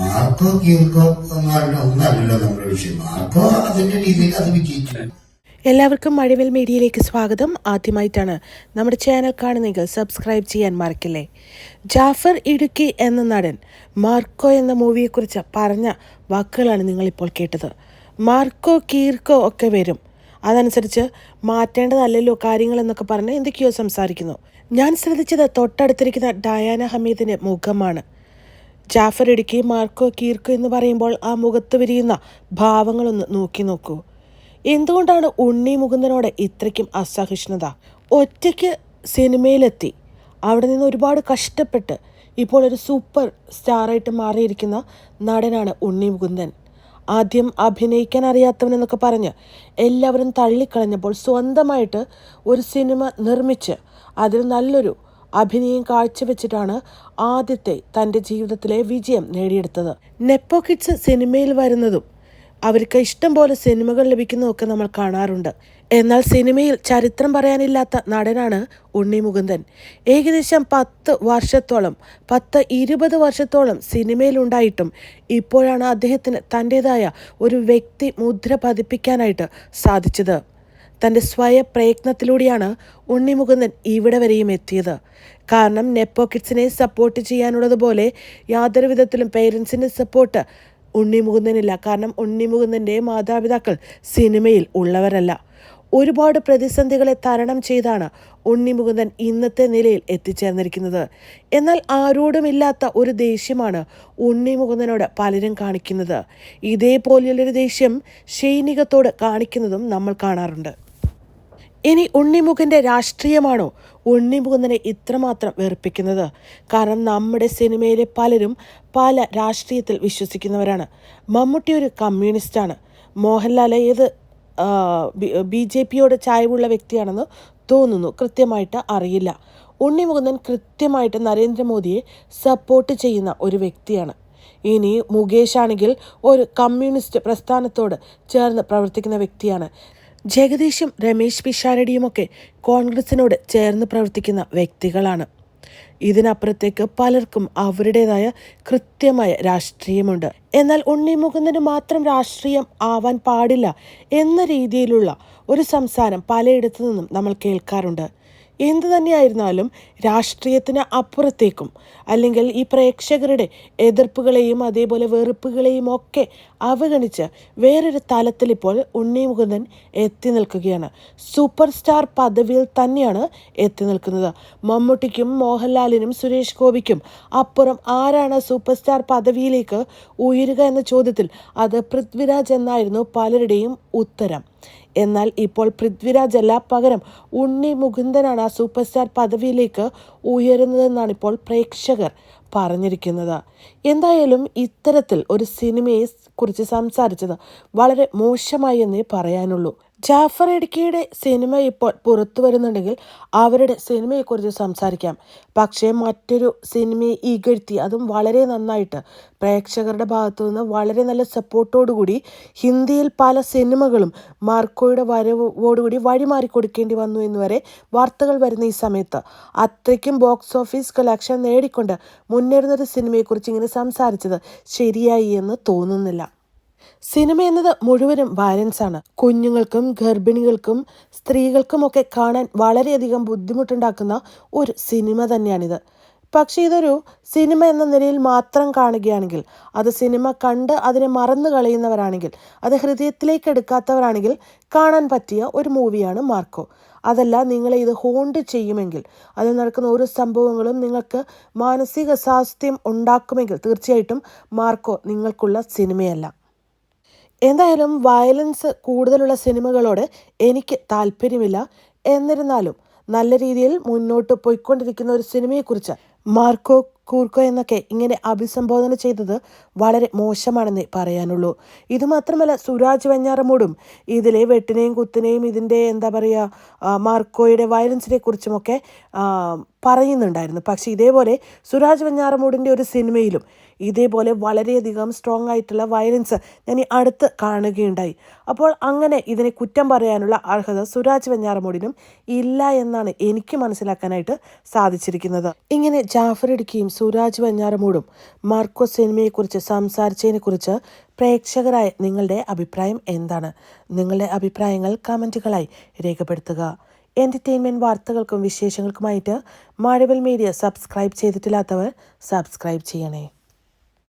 Marco കീർക്കോ മാരുടെ നമ്മുടെ വിഷയം. മാർക്കോ അതിന്റെ രീതിയിൽ അത് എല്ലാവർക്കും മഴവിൽ മീഡിയയിലേക്ക് സ്വാഗതം. ആദ്യമായിട്ടാണ് നമ്മുടെ ചാനൽ കാണുന്നെങ്കിൽ സബ്സ്ക്രൈബ് ചെയ്യാൻ മറക്കില്ലേ. ജാഫർ ഇടുക്കി എന്ന നടൻ മാർക്കോ എന്ന മൂവിയെക്കുറിച്ച് പറഞ്ഞ വാക്കുകളാണ് നിങ്ങളിപ്പോൾ കേട്ടത്. മാർക്കോ കീർക്കോ ഒക്കെ വരും. അതനുസരിച്ച് മാറ്റേണ്ടതല്ലല്ലോ കാര്യങ്ങളെന്നൊക്കെ പറഞ്ഞ് എന്തൊക്കെയോ സംസാരിക്കുന്നു. ഞാൻ ശ്രദ്ധിച്ചത് തൊട്ടടുത്തിരിക്കുന്ന ഡയാന ഹമീദിന്റെ മുഖമാണ്. ജാഫർ ഇടുക്കി മാർക്കോ കീർക്കോ എന്ന് പറയുമ്പോൾ ആ മുഖത്ത് വിരിയുന്ന ഭാവങ്ങളൊന്ന് നോക്കി നോക്കൂ. എന്തുകൊണ്ടാണ് ഉണ്ണി മുകുന്ദനോട് ഇത്രയ്ക്കും അസഹിഷ്ണുത? ഒറ്റയ്ക്ക് സിനിമയിലെത്തി. അവിടെ നിന്ന് ഒരുപാട് കഷ്ടപ്പെട്ട് ഇപ്പോൾ ഒരു സൂപ്പർ സ്റ്റാറായിട്ട് മാറിയിരിക്കുന്ന നടനാണ് ഉണ്ണി മുകുന്ദൻ. ആദ്യം അഭിനയിക്കാൻ അറിയാത്തവനെന്നൊക്കെ പറഞ്ഞ് എല്ലാവരും തള്ളിക്കളഞ്ഞപ്പോൾ സ്വന്തമായിട്ട് ഒരു സിനിമ നിർമ്മിച്ച് അതിൽ നല്ലൊരു അഭിനയം കാഴ്ചവെച്ചിട്ടാണ് ആദ്യത്തെ തന്റെ ജീവിതത്തിലെ വിജയം നേടിയെടുത്തത്. നെപ്പോ കിഡ്സ് സിനിമയിൽ വരുന്നതും അവർക്ക് ഇഷ്ടം പോലെ സിനിമകൾ ലഭിക്കുന്നതൊക്കെ നമ്മൾ കാണാറുണ്ട്. എന്നാൽ സിനിമയിൽ ചരിത്രം പറയാനില്ലാത്ത നടനാണ് ഉണ്ണി മുകുന്ദൻ. ഏകദേശം പത്ത് വർഷത്തോളം പത്ത് ഇരുപത് വർഷത്തോളം സിനിമയിലുണ്ടായിട്ടും ഇപ്പോഴാണ് അദ്ദേഹത്തിന് തന്റെതായ ഒരു വ്യക്തി മുദ്ര പതിപ്പിക്കാനായിട്ട് സാധിച്ചത്. തന്റെ സ്വയ പ്രയത്നത്തിലൂടെയാണ് ഉണ്ണി മുകുന്ദൻ ഇവിടെ വരെയും എത്തിയത്. കാരണം നെപ്പോ കിഡ്സിനെ സപ്പോർട്ട് ചെയ്യാനുള്ളതുപോലെ യാതൊരു വിധത്തിലും പേരൻസിന്റെ സപ്പോർട്ട് ഉണ്ണിമുകുന്ദനില്ല. കാരണം ഉണ്ണിമുകുന്ദന്റെ മാതാപിതാക്കൾ സിനിമയിൽ ഉള്ളവരല്ല. ഒരുപാട് പ്രതിസന്ധികളെ തരണം ചെയ്താണ് ഉണ്ണിമുകുന്ദൻ ഇന്നത്തെ നിലയിൽ എത്തിച്ചേർന്നിരിക്കുന്നത്. എന്നാൽ ആരോടുമില്ലാത്ത ഒരു ദേഷ്യമാണ് ഉണ്ണിമുകുന്ദനോട് പലരും കാണിക്കുന്നത്. ഇതേപോലെയുള്ളൊരു ദേഷ്യം ഷൈനികത്തോട് കാണിക്കുന്നതും നമ്മൾ കാണാറുണ്ട്. ഇനി ഉണ്ണിമുഖന്റെ രാഷ്ട്രീയമാണോ? ഉണ്ണിമുഖനെ ഇത്രമാത്രം വെറുപ്പിക്കുന്നത്. കാരണം നമ്മുടെ സിനിമയിലെ പലരും പല രാഷ്ട്രീയത്തിൽ വിശ്വസിക്കുന്നവരാണ്. മമ്മൂട്ടി ഒരു കമ്മ്യൂണിസ്റ്റാണ്. മോഹൻലാൽ ഏത് ബി ജെ പിയോട് ചായവുള്ള വ്യക്തിയാണെന്ന് തോന്നുന്നു. കൃത്യമായിട്ട് അറിയില്ല. ഉണ്ണിമുകുന്ദൻ കൃത്യമായിട്ട് നരേന്ദ്രമോദിയെ സപ്പോർട്ട് ചെയ്യുന്ന ഒരു വ്യക്തിയാണ്. ഇനി മുകേഷ് ആണെങ്കിൽ ഒരു കമ്മ്യൂണിസ്റ്റ് പ്രസ്ഥാനത്തോട് ചേർന്ന് പ്രവർത്തിക്കുന്ന വ്യക്തിയാണ്. ജഗദീഷും രമേശ് പിഷാരടിയുമൊക്കെ കോൺഗ്രസിനോട് ചേർന്ന് പ്രവർത്തിക്കുന്ന വ്യക്തികളാണ്. ഇതിനപ്പുറത്തേക്ക് പലർക്കും അവരുടേതായ കൃത്യമായ രാഷ്ട്രീയമുണ്ട്. എന്നാൽ ഉണ്ണി മുകുന്ദന് മാത്രം രാഷ്ട്രീയം ആവാൻ പാടില്ല എന്ന രീതിയിലുള്ള ഒരു സംസാരം പലയിടത്തു നിന്നും നമ്മൾ കേൾക്കാറുണ്ട്. എന്തു തന്നെയായിരുന്നാലും രാഷ്ട്രീയത്തിന് അപ്പുറത്തേക്കും. അല്ലെങ്കിൽ ഈ പ്രേക്ഷകരുടെ എതിർപ്പുകളെയും അതേപോലെ വെറുപ്പുകളെയും ഒക്കെ അവഗണിച്ച് വേറൊരു തലത്തിൽ ഇപ്പോൾ ഉണ്ണി മുകുന്ദൻ എത്തി നിൽക്കുകയാണ്. സൂപ്പർ സ്റ്റാർ പദവിയിൽ തന്നെയാണ് എത്തി നിൽക്കുന്നത്. മമ്മൂട്ടിക്കും മോഹൻലാലിനും സുരേഷ് ഗോപിക്കും അപ്പുറം ആരാണ് സൂപ്പർ സ്റ്റാർ പദവിയിലേക്ക് ഉയരുക എന്ന ചോദ്യത്തിൽ അത് പൃഥ്വിരാജ് എന്നായിരുന്നു പലരുടെയും ഉത്തരം. എന്നാൽ ഇപ്പോൾ പൃഥ്വിരാജ് അല്ല പകരം ഉണ്ണി മുകുന്ദനാണ് ആ സൂപ്പർ സ്റ്റാർ പദവിയിലേക്ക് ഉയരുന്നതെന്നാണ് ഇപ്പോൾ പ്രേക്ഷകർ പറഞ്ഞിരിക്കുന്നത്. എന്തായാലും ഇത്തരത്തിൽ ഒരു സിനിമയെ കുറിച്ച് സംസാരിച്ചത് വളരെ മോശമായി എന്നേ പറയാനുള്ളൂ. ജാഫർ ഇടുക്കിയുടെ സിനിമ ഇപ്പോൾ പുറത്തു വരുന്നുണ്ടെങ്കിൽ അവരുടെ സിനിമയെക്കുറിച്ച് സംസാരിക്കാം. പക്ഷേ മറ്റൊരു സിനിമയെ ഇകഴ്ത്തി അതും വളരെ നന്നായിട്ട്. പ്രേക്ഷകരുടെ ഭാഗത്തു നിന്ന് വളരെ നല്ല സപ്പോർട്ടോടുകൂടി ഹിന്ദിയിൽ പല സിനിമകളും മാർക്കോയുടെ വരവോടുകൂടി വഴിമാറി കൊടുക്കേണ്ടി വന്നു എന്ന് വരെ വാർത്തകൾ വരുന്ന ഈ സമയത്ത് അത്രയ്ക്കും ബോക്സ് ഓഫീസ് കളക്ഷൻ നേടിക്കൊണ്ട് മുന്നേറുന്നൊരു സിനിമയെക്കുറിച്ച് ഇങ്ങനെ സംസാരിച്ചത് ശരിയായി എന്ന് തോന്നുന്നില്ല. സിനിമ എന്നത് മുഴുവനും വയലൻസ് ആണ്. കുഞ്ഞുങ്ങൾക്കും ഗർഭിണികൾക്കും സ്ത്രീകൾക്കുമൊക്കെ കാണാൻ വളരെയധികം ബുദ്ധിമുട്ടുണ്ടാക്കുന്ന ഒരു സിനിമ തന്നെയാണിത്. പക്ഷേ ഇതൊരു സിനിമ എന്ന നിലയിൽ മാത്രം കാണുകയാണെങ്കിൽ അത് സിനിമ കണ്ട് അതിനെ മറന്നു കളയുന്നവരാണെങ്കിൽ അത് ഹൃദയത്തിലേക്ക് എടുക്കാത്തവരാണെങ്കിൽ കാണാൻ പറ്റിയ ഒരു മൂവിയാണ് മാർക്കോ. അതല്ല നിങ്ങളെ ഇത് ഹോണ്ട് ചെയ്യുമെങ്കിൽ അതിൽ നടക്കുന്ന ഓരോ സംഭവങ്ങളും നിങ്ങൾക്ക് മാനസിക സ്വാസ്ഥ്യം ഉണ്ടാക്കുമെങ്കിൽ തീർച്ചയായിട്ടും മാർക്കോ നിങ്ങൾക്കുള്ള സിനിമയല്ല. എന്തായാലും വയലൻസ് കൂടുതലുള്ള സിനിമകളോട് എനിക്ക് താല്പര്യമില്ല. എന്നിരുന്നാലും നല്ല രീതിയിൽ മുന്നോട്ട് പോയിക്കൊണ്ടിരിക്കുന്ന ഒരു സിനിമയെക്കുറിച്ച് മാർക്കോ കൂർക്കോ എന്നൊക്കെ ഇങ്ങനെ അഭിസംബോധന ചെയ്തത് വളരെ മോശമാണെന്നേ പറയാനുള്ളൂ. ഇതുമാത്രമല്ല സുരാജ് വെഞ്ഞാറമൂടും ഇതിലെ വെട്ടിനെയും കുത്തിനെയും ഇതിന്റെ എന്താ പറയുക മാർക്കോയുടെ വയലൻസിനെ കുറിച്ചുമൊക്കെ പറയുന്നുണ്ടായിരുന്നു. പക്ഷേ ഇതേപോലെ സുരാജ് വെഞ്ഞാറമൂടിന്റെ ഒരു സിനിമയിലും ഇതേപോലെ വളരെയധികം സ്ട്രോങ് ആയിട്ടുള്ള വയലൻസ് ഞാൻ ഈ അടുത്ത് കാണുകയുണ്ടായി. അപ്പോൾ അങ്ങനെ ഇതിനെ കുറ്റം പറയാനുള്ള അർഹത സുരാജ് വെഞ്ഞാറമൂടിനും ഇല്ല എന്നാണ് എനിക്ക് മനസ്സിലാക്കാനായിട്ട് സാധിച്ചിരിക്കുന്നത്. ഇങ്ങനെ ജാഫർ ഇടുക്കിയും സുരാജ് വെഞ്ഞാറമൂടും മാർക്കോസ് സിനിമയെക്കുറിച്ച് സംസാരിച്ചതിനെ കുറിച്ച് പ്രേക്ഷകരായ നിങ്ങളുടെ അഭിപ്രായം എന്താണ്? നിങ്ങളുടെ അഭിപ്രായങ്ങൾ കമന്റുകളായി രേഖപ്പെടുത്തുക. എന്റർടൈൻമെന്റ് വാർത്തകൾക്കും വിശേഷങ്ങൾക്കുമായിട്ട് മാഴവൽ മീഡിയ സബ്സ്ക്രൈബ് ചെയ്തിട്ടില്ലാത്തവർ സബ്സ്ക്രൈബ് ചെയ്യണേ.